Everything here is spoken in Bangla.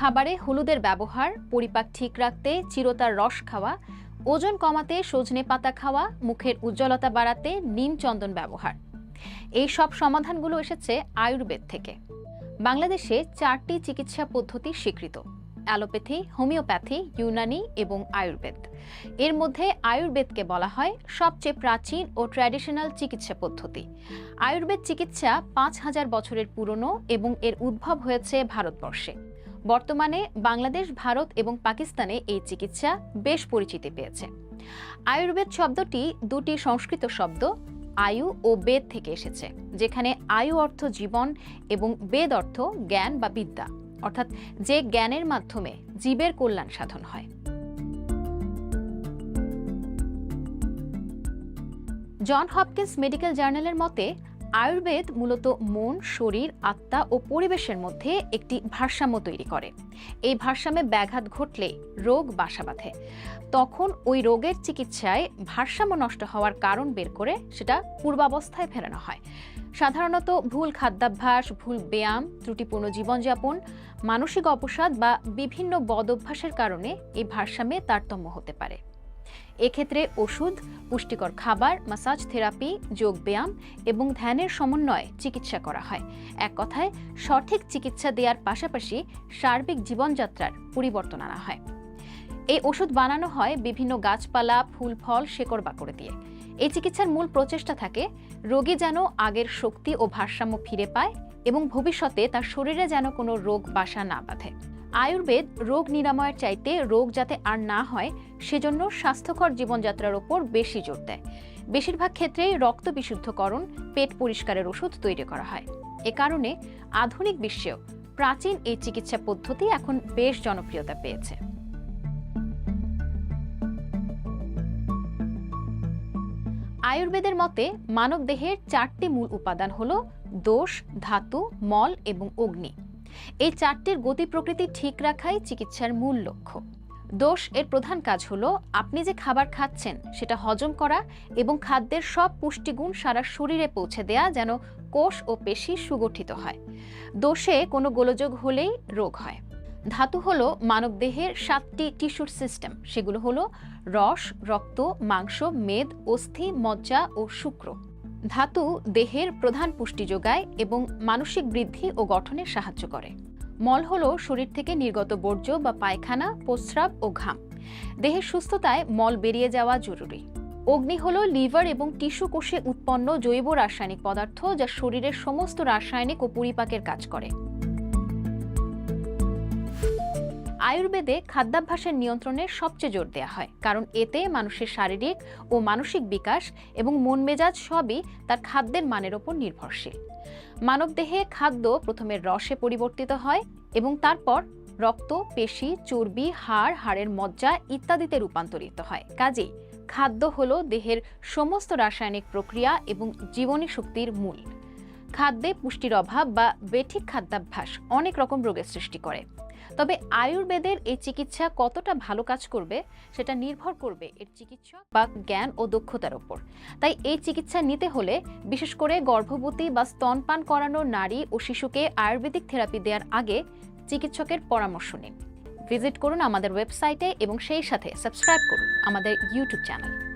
খাবারে হলুদের ব্যবহার, পরিপাক ঠিক রাখতে, চিরতার রস খাওয়া, ওজন কমাতে, সজনে পাতা খাওয়া, মুখের উজ্জ্বলতা বাড়াতে নিম চন্দন ব্যবহার। এই সব সমাধানগুলো এসেছে আয়ুর্বেদ থেকে। বাংলাদেশে চারটি চিকিৎসা পদ্ধতি স্বীকৃত। অ্যালোপ্যাথি, হোমিওপ্যাথি, ইউনানি এবং আয়ুর্বেদ। এর মধ্যে আয়ুর্বেদকে বলা হয় সবচেয়ে প্রাচীন ও ট্র্যাডিশনাল চিকিৎসা পদ্ধতি। আয়ুর্বেদ চিকিৎসা পাঁচ হাজার বছরের পুরনো এবং এর উদ্ভব হয়েছে ভারতবর্ষে। বর্তমানে বাংলাদেশ, ভারত এবং পাকিস্তানে এই চিকিৎসা বেশ পরিচিতি পেয়েছে। আয়ুর্বেদ শব্দটি দুটি সংস্কৃত শব্দ, আয়ু ও বেদ থেকে এসেছে, যেখানে আয়ু অর্থ জীবন এবং বেদ অর্থ জ্ঞান বা বিদ্যা। অর্থাৎ যে জ্ঞানের মাধ্যমে জীবের কল্যাণ সাধন হয়। জন হপকিন্স মেডিকেল জার্নালের মতে আয়ুর্বেদ মূলত মন, শরীর, আত্মা ও পরিবেশের মধ্যে একটি ভারসাম্য তৈরি করে। এই ভারসাম্যে ব্যাঘাত ঘটলে রোগ বাসা বাঁধে। তখন ওই রোগের চিকিৎসায় ভারসাম্য নষ্ট হওয়ার কারণ বের করে সেটা পূর্বাবস্থায় ফেরানো হয়। সাধারণত ভুল খাদ্যাভ্যাস, ভুল ব্যায়াম, ত্রুটিপূর্ণ জীবনযাপন, মানসিক অপসাদ বা বিভিন্ন বদ অভ্যাসের কারণে এই ভারসাম্যে তারতম্য হতে পারে। এক্ষেত্রে ওষুধ পুষ্টিকর খাবার মাসাজ থেরাপি যোগ ব্যায়াম এবং ধ্যানের সমন্বয়ে চিকিৎসা করা হয়। এক কথায়, সঠিক চিকিৎসা দেওয়ার পাশাপাশি সার্বিক জীবনযাত্রার পরিবর্তন আনা হয়। এই ওষুধ বানানো হয় বিভিন্ন গাছপালা, ফুল, ফল, শেকড় বাকড়ে দিয়ে। এই চিকিৎসার মূল প্রচেষ্টা থাকে, রোগী যেন আগের শক্তি ও ভারসাম্য ফিরে পায় এবং ভবিষ্যতে তার শরীরে যেন কোনো রোগ, বাসা না বাঁধে। আয়ুর্বেদ রোগ নিরাময়ের চাইতে রোগ যাতে আর না হয়, সেজন্য স্বাস্থ্যকর জীবনযাত্রার ওপর বেশি জোর দেয়। বেশিরভাগ ক্ষেত্রেই রক্ত বিশুদ্ধকরণ, পেট পরিষ্কারের ওষুধ তৈরি করা হয়। এ কারণে আধুনিক বিশ্বেও প্রাচীন এই চিকিৎসা পদ্ধতি এখন বেশ জনপ্রিয়তা পেয়েছে। আয়ুর্বেদের মতে মানব দেহের চারটি মূল উপাদান হল দোষ, ধাতু, মল এবং অগ্নি। এই চারটির গতি প্রকৃতি ঠিক রাখাই চিকিৎসার মূল লক্ষ্য। দোষ এর প্রধান কাজ হলো, আপনি যে খাবার খাচ্ছেন, সেটা হজম করা এবং খাদ্যের সব পুষ্টিগুণ সারা শরীরে পৌঁছে দেয়া যেন কোষ ও পেশি সুগঠিত হয়। দোষে কোনো গোলযোগ হলেই রোগ হয়। ধাতু হলো মানবদেহের সাতটি টিস্যুর সিস্টেম। সেগুলো হলো রস, রক্ত, মাংস, মেদ, অস্থি, মজ্জা ও শুক্র। ধাতু দেহের প্রধান পুষ্টি যোগায় এবং মানসিক বৃদ্ধি ও গঠনে সাহায্য করে। মল হল শরীর থেকে নির্গত বর্জ্য বা পায়খানা, প্রস্রাব ও ঘাম। দেহের সুস্থতায় মল বেরিয়ে যাওয়া জরুরি। অগ্নি হল লিভার এবং টিস্যু কোষে উৎপন্ন জৈব রাসায়নিক পদার্থ যা শরীরের সমস্ত রাসায়নিক ও পরিপাকের কাজ করে। আয়ুর্বেদে খাদ্যাভ্যাসের নিয়ন্ত্রণে সবচেয়ে জোর দেওয়া হয়, কারণ এতে মানুষের শারীরিক ও মানসিক বিকাশ এবং মন মেজাজ সবই তার খাদ্যের মানের ওপর নির্ভরশীল। মানবদেহে খাদ্য প্রথমে রসে পরিবর্তিত হয় এবং তারপর রক্ত, পেশি, চর্বি, হাড়, হাড়ের মজ্জা ইত্যাদিতে রূপান্তরিত হয়। কাজেই খাদ্য হলো দেহের সমস্ত রাসায়নিক প্রক্রিয়া এবং জীবনী শক্তির মূল। খাদ্যে পুষ্টির অভাব বা বেঠিক খাদ্যাভ্যাস অনেক রকম রোগের সৃষ্টি করে। তবে আয়ুর্বেদের এই চিকিৎসা কতটা ভালো কাজ করবে সেটা নির্ভর করবে এর চিকিৎসক বা জ্ঞান ও দক্ষতার ওপর। তাই এই চিকিৎসা নিতে হলে বিশেষ করে গর্ভবতী বা স্তনপান করানো নারী ও শিশুকে আয়ুর্বেদিক থেরাপি দেওয়ার আগে চিকিৎসকের পরামর্শ নিন। ভিজিট করুন আমাদের ওয়েবসাইটে এবং সেই সাথে সাবস্ক্রাইব করুন আমাদের ইউটিউব চ্যানেল।